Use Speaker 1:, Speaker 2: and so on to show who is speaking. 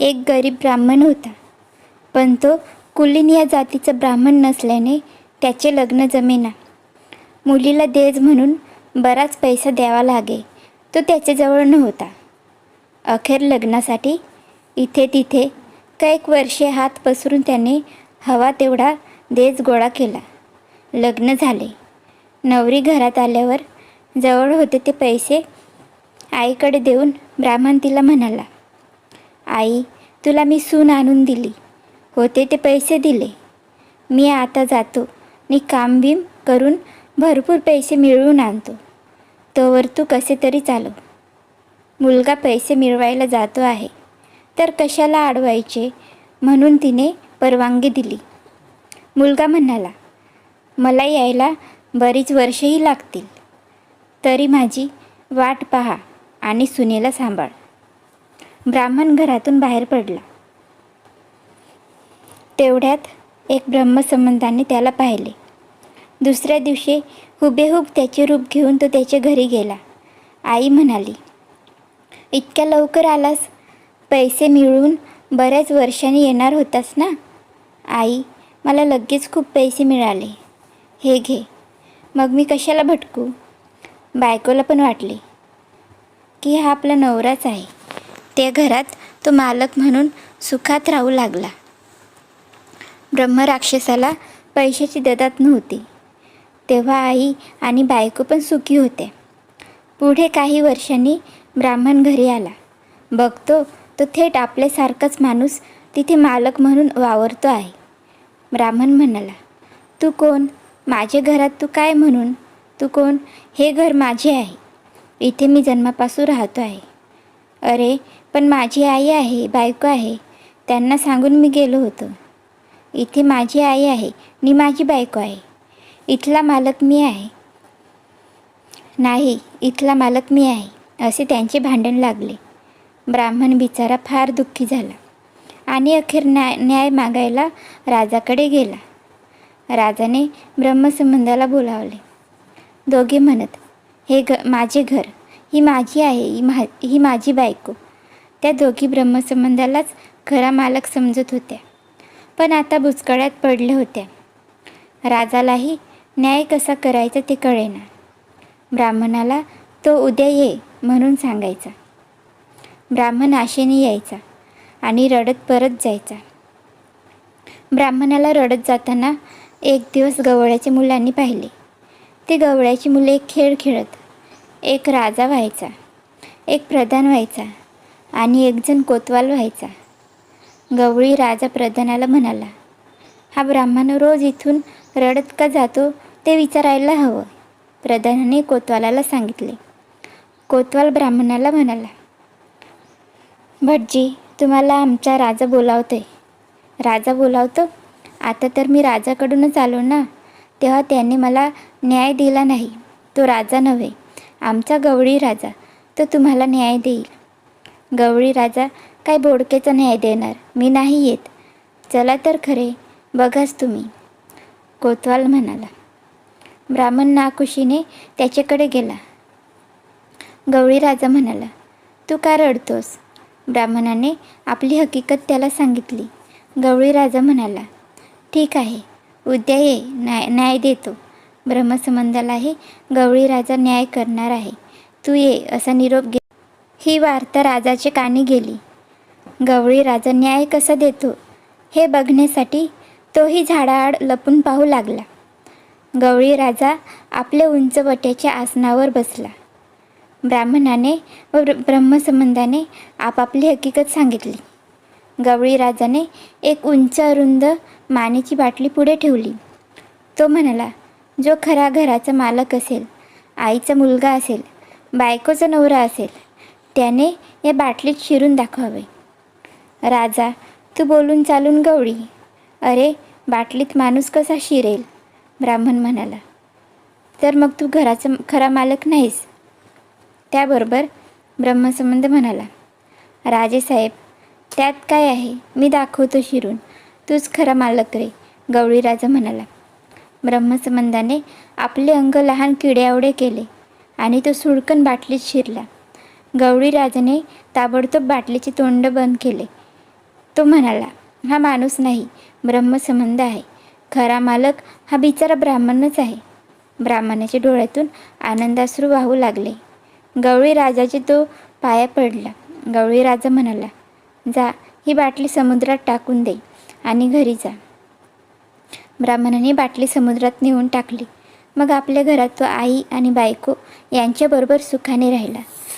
Speaker 1: एक गरीब ब्राह्मण होता. पण तो कुलीन या जातीचा ब्राह्मण नसल्याने त्याचे लग्न जमेना. मुलीला देज म्हणून बराच पैसा द्यावा लागे. तो त्याच्याजवळ नव्हता. अखेर लग्नासाठी इथे तिथे कैक वर्षे हात पसरून त्याने हवा तेवढा देज गोळा केला. लग्न झाले. नवरी घरात आल्यावर जवळ होते ते पैसे आईकडे देऊन ब्राह्मण तिला म्हणाला आई तुला मी सून आणून दिली. होते ते पैसे दिले. मी आता जातो. मी कामबिम करून भरपूर पैसे मिळवून आणतो. तोवर तू कसे तरी चालव. मुलगा पैसे मिळवायला जातो आहे. तर कशाला अडवायचे? म्हणून तिने परवानगी दिली. मुलगा म्हणाला मला यायला बरीच वर्षही लागतील. तरी माझी वाट पहा आणि सुनेला सांभाळ. ब्राह्मण घरातून बाहेर पडला. तेवढ्यात एक ब्रह्मसंबंधाने त्याला पाहिले. दुसऱ्या दिवशी हुबेहूब त्याचे रूप घेऊन तो त्याच्या घरी गेला. आई म्हणाली इतक्या लवकर आलास? पैसे मिळवून बऱ्याच वर्षांनी येणार होतास ना? आई मला लगेच खूप पैसे मिळाले. हे घे. मग मी कशाला भटकू? बायकोला पण वाटले की हा आपला नवराच आहे. त्या घरात तो मालक म्हणून सुखात राहू लागला. ब्रह्मराक्षसाला पैशाची ददात नव्हती. तेव्हा आई आणि बायको पण सुखी होते. पुढे काही वर्षांनी ब्राह्मण घरी आला. बघतो तो थेट आपल्यासारखाच माणूस तिथे मालक म्हणून वावरतो आहे. ब्राह्मण म्हणाला तू कोण? माझ्या घरात तू काय म्हणून? तू कोण? हे घर माझे आहे. इथे मी जन्मापासून राहतो आहे. अरे पण माझी आई आहे बायको आहे. त्यांना सांगून मी गेलो होतो. इथे माझी आई आहे आणि माझी बायको आहे. इथला मालक मी आहे. नाही इथला मालक मी आहे असे त्यांचे भांडण लागले. ब्राह्मण बिचारा फार दुःखी झाला आणि अखेर न्याय न्याय मागायला राजाकडे गेला. राजाने ब्रह्मसंबंधाला बोलावले. दोघे म्हणत हे घ माझे घर ही माझी आहे ही मा ही माझी बायको. त्या दोघी ब्रह्मसंबंधालाच खरा मालक समजत होत्या. पण आता बुचकळ्यात पडल्या होत्या. राजालाही न्याय कसा करायचा ते कळेना. ब्राह्मणाला तो उद्या ये म्हणून सांगायचा. ब्राह्मण आशेने यायचा आणि रडत परत जायचा. ब्राह्मणाला रडत जाताना एक दिवस गवळ्याच्या मुलांनी पाहिले. ते गवळ्याची मुले एक खेळ खेळत. एक राजा व्हायचा. एक प्रधान व्हायचा. आणि एकजण कोतवाल व्हायचा. गवळी राजा प्रधानाला म्हणाला हा ब्राह्मण रोज इथून रडत का जातो ते विचारायला हवं प्रधानाने कोतवालाला सांगितले. कोतवाल ब्राह्मणाला म्हणाला भटजी तुम्हाला आमचा राजा बोलावतोय. राजा बोलावतो? आता तर मी राजाकडूनच आलो ना तेव्हा त्याने मला न्याय दिला नाही. तो राजा नव्हे आमचा गवळी राजा तो तुम्हाला न्याय देईल. गवळी राजा काय बोडकेचा न्याय देणार? मी नाही येत. चला तर खरे बघाच तुम्ही. कोतवाल म्हणाला. ब्राह्मण नाखुशीने त्याच्याकडे गेला. गवळी राजा म्हणाला तू का रडतोस? ब्राह्मणाने आपली हकीकत त्याला सांगितली. गवळी राजा म्हणाला ठीक आहे उद्या ये न्याय न्याय देतो. ब्रह्मसंबंधालाही गवळी राजा न्याय करणार आहे. तू ये असा निरोप घे ही वार्ता राजाच्या कानी गेली. गवळी राजा न्याय कसा देतो? हे बघण्यासाठी तोही झाडाआड लपून पाहू लागला. गवळी राजा आपल्या उंचवट्याच्या आसनावर बसला. ब्राह्मणाने व ब्र ब्रह्मसंबंधाने आपापली हकीकत सांगितली. गवळी राजाने एक उंच अरुंद मानेची बाटली पुढे ठेवली. तो म्हणाला जो खरा घराचा मालक असेल आईचा मुलगा असेल बायकोचा नवरा असेल त्याने या बाटलीत शिरून दाखवावे. राजा तू बोलून चालून गवळी अरे बाटलीत माणूस कसा शिरेल? ब्राह्मण म्हणाला. तर मग तू घराचा खरा मालक नाहीस. त्याबरोबर ब्रह्मसंबंध म्हणाला. राजेसाहेब त्यात काय आहे? मी दाखवतो शिरून. तूच खरा मालक रे गवळी राजा म्हणाला. ब्रह्मसंबंधाने आपले अंग लहान किड्यावडे केले आणि तो सुडकन बाटलीत शिरला. गवळीराजाने ताबडतोब बाटलीचे तोंड बंद केले. तो म्हणाला हा माणूस नाही ब्रह्मसंबंध आहे. खरा मालक हा बिचारा ब्राह्मणच आहे. ब्राह्मणाच्या डोळ्यातून आनंदाश्रू वाहू लागले. गवळी राजाचे तो पाया पडला. गवळी राजा म्हणाला जा ही बाटली समुद्रात टाकून दे आणि घरी जा. ब्राह्मणाने बाटली समुद्रात नेऊन टाकली. मग आपल्या घरात तो आई आणि बायको यांच्याबरोबर सुखाने राहिला.